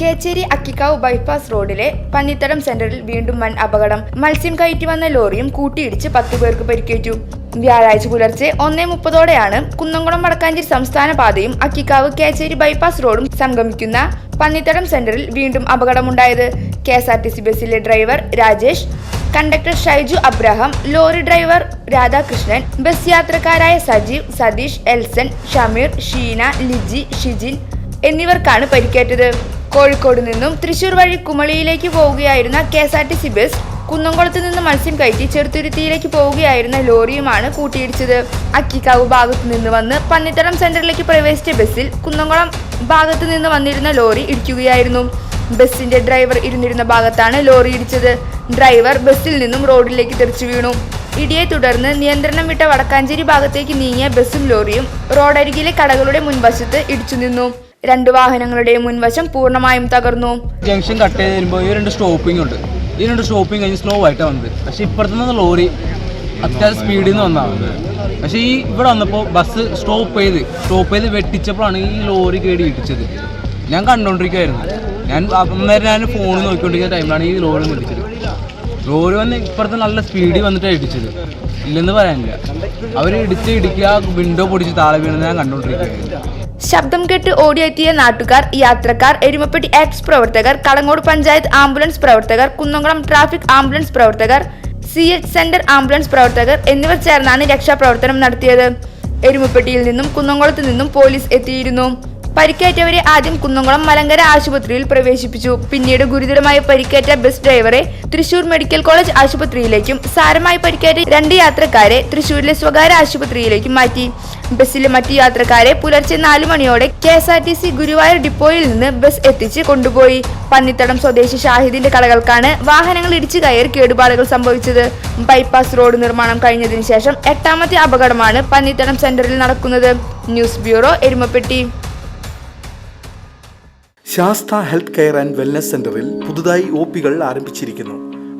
Kecheri Akkikkavu bypass റോഡിലെ പന്നിത്തടം സെന്ററിൽ വീണ്ടും വൻ അപകടം. മത്സ്യം കയറ്റി വന്ന ലോറിയും കൂട്ടിയിടിച്ച് പത്തു പേർക്ക് പരിക്കേറ്റു. വ്യാഴാഴ്ച പുലർച്ചെ ഒന്നേ മുപ്പതോടെയാണ് കുന്നംകുളം വടക്കാഞ്ചേരി സംസ്ഥാന പാതയും അക്കിക്കാവ് കേച്ചേരി ബൈപ്പാസ് റോഡും സംഗമിക്കുന്ന പന്നിത്തടം സെന്ററിൽ വീണ്ടും അപകടമുണ്ടായത്. K S R T C ബസ്സിലെ driver Rajesh conductor Shaiju Abraham lorry driver Radhakrishnan bus യാത്രക്കാരായ Sajeev Satheesh Elson Shameer Sheena Liji Shijin എന്നിവർക്കാണ് പരിക്കേറ്റത്. കോഴിക്കോട് നിന്നും തൃശൂർ വഴി കുമളിയിലേക്ക് പോവുകയായിരുന്ന K S R T C bus കുന്നംകുളത്ത് നിന്ന് മത്സ്യം കയറ്റി ചെറുത്തുരുത്തിയിലേക്ക് പോവുകയായിരുന്ന ലോറിയുമാണ് കൂട്ടിയിടിച്ചത്. അക്കിക്കാവ് ഭാഗത്തു നിന്ന് വന്ന് പന്നിത്തടം സെന്ററിലേക്ക് പ്രവേശിച്ച ബസ്സിൽ കുന്നംകുളം ഭാഗത്ത് നിന്ന് വന്നിരുന്ന ലോറി ഇടിക്കുകയായിരുന്നു. ബസ്സിന്റെ ഡ്രൈവർ ഇരുന്നിരുന്ന ഭാഗത്താണ് ലോറി ഇടിച്ചത്. ഡ്രൈവർ ബസ്സിൽ നിന്നും റോഡിലേക്ക് തെറിച്ചു വീണു. ഇടിയെ തുടർന്ന് നിയന്ത്രണം വിട്ട വടക്കാഞ്ചേരി ഭാഗത്തേക്ക് നീങ്ങിയ ബസ്സും ലോറിയും റോഡരികിലെ കടകളുടെ മുൻവശത്ത് ഇടിച്ചു നിന്നു. രണ്ടു വാഹനങ്ങളുടെയും മുൻവശം പൂർണമായും തകർന്നു. ജംഗ്ഷൻ കട്ട് ചെയ്ത് വരുമ്പോൾ ഈ രണ്ട് സ്റ്റോപ്പിംഗ് ഉണ്ട്. ഈ രണ്ട് സ്റ്റോപ്പിംഗ് കഴിഞ്ഞ് സ്ലോ ആയിട്ടാണ് വന്നത്. പക്ഷെ ഇപ്പുറത്ത് നിന്ന് ലോറി അത്യാവശ്യം സ്പീഡിൽ നിന്ന് വന്നതാണ് പക്ഷേ ഈ ഇവിടെ വന്നപ്പോൾ ബസ് സ്റ്റോപ്പ് ചെയ്ത് സ്റ്റോപ്പ് ചെയ്ത് വെട്ടിച്ചപ്പോഴാണ് ഈ ലോറി കേടി ഇടിച്ചത്. ഞാൻ കണ്ടുകൊണ്ടിരിക്കുമായിരുന്നു ഞാൻ അന്നേരം ഞാൻ ഫോണിൽ നോക്കിക്കൊണ്ടിരിക്കുന്ന ടൈമിലാണ് ഈ ലോറി ഇടിച്ചത്. ലോറി വന്ന് ഇപ്പുറത്ത് നല്ല സ്പീഡിൽ വന്നിട്ടാണ് ഇടിച്ചത്. ഇല്ലെന്ന് പറയാനില്ല. അവർ ഇടിച്ച് ഇടിക്കുക വിൻഡോ പൊടിച്ച് താഴെ വീണെന്ന് ഞാൻ കണ്ടുകൊണ്ടിരിക്കുകയായിരുന്നു ശബ്ദം കേട്ട് ഓടിയെത്തിയ നാട്ടുകാർ യാത്രക്കാർ എരുമപ്പെട്ടി ആക്ട്സ് പ്രവർത്തകർ കളങ്ങോട് പഞ്ചായത്ത് ആംബുലൻസ് പ്രവർത്തകർ കുന്നംകുളം ട്രാഫിക് ആംബുലൻസ് പ്രവർത്തകർ സി എച്ച് സെന്റർ ആംബുലൻസ് പ്രവർത്തകർ എന്നിവർ ചേർന്നാണ് രക്ഷാപ്രവർത്തനം നടത്തിയത്. എരുമപ്പെട്ടിയിൽ നിന്നും കുന്നംകുളത്ത് നിന്നും പോലീസ് എത്തിയിരുന്നു. പരിക്കേറ്റവരെ ആദ്യം കുന്നംകുളം മലങ്കര ആശുപത്രിയിൽ പ്രവേശിപ്പിച്ചു. പിന്നീട് ഗുരുതരമായി പരിക്കേറ്റ ബസ് ഡ്രൈവറെ തൃശൂർ മെഡിക്കൽ കോളേജ് ആശുപത്രിയിലേക്കും സാരമായി പരിക്കേറ്റ രണ്ട് യാത്രക്കാരെ തൃശൂരിലെ സ്വകാര്യ ആശുപത്രിയിലേക്കും മാറ്റി. ബസ്സിലെ മറ്റു യാത്രക്കാരെ പുലർച്ചെ നാലു മണിയോടെ K S R T C Guruvayur ഡിപ്പോയിൽ നിന്ന് ബസ് എത്തിച്ച് കൊണ്ടുപോയി. പന്നിത്തടം സ്വദേശി ഷാഹിദിന്റെ കടകൾക്കാണ് വാഹനങ്ങൾ ഇടിച്ചു കയറി കേടുപാടുകൾ സംഭവിച്ചത്. ബൈപ്പാസ് റോഡ് നിർമ്മാണം കഴിഞ്ഞതിന് ശേഷം എട്ടാമത്തെ അപകടമാണ് പന്നിത്തടം സെന്ററിൽ നടക്കുന്നത്. News bureau Erumapetty. Sastha health care and wellness സെന്ററിൽ പുതുതായി ഒ ആരംഭിച്ചിരിക്കുന്നു.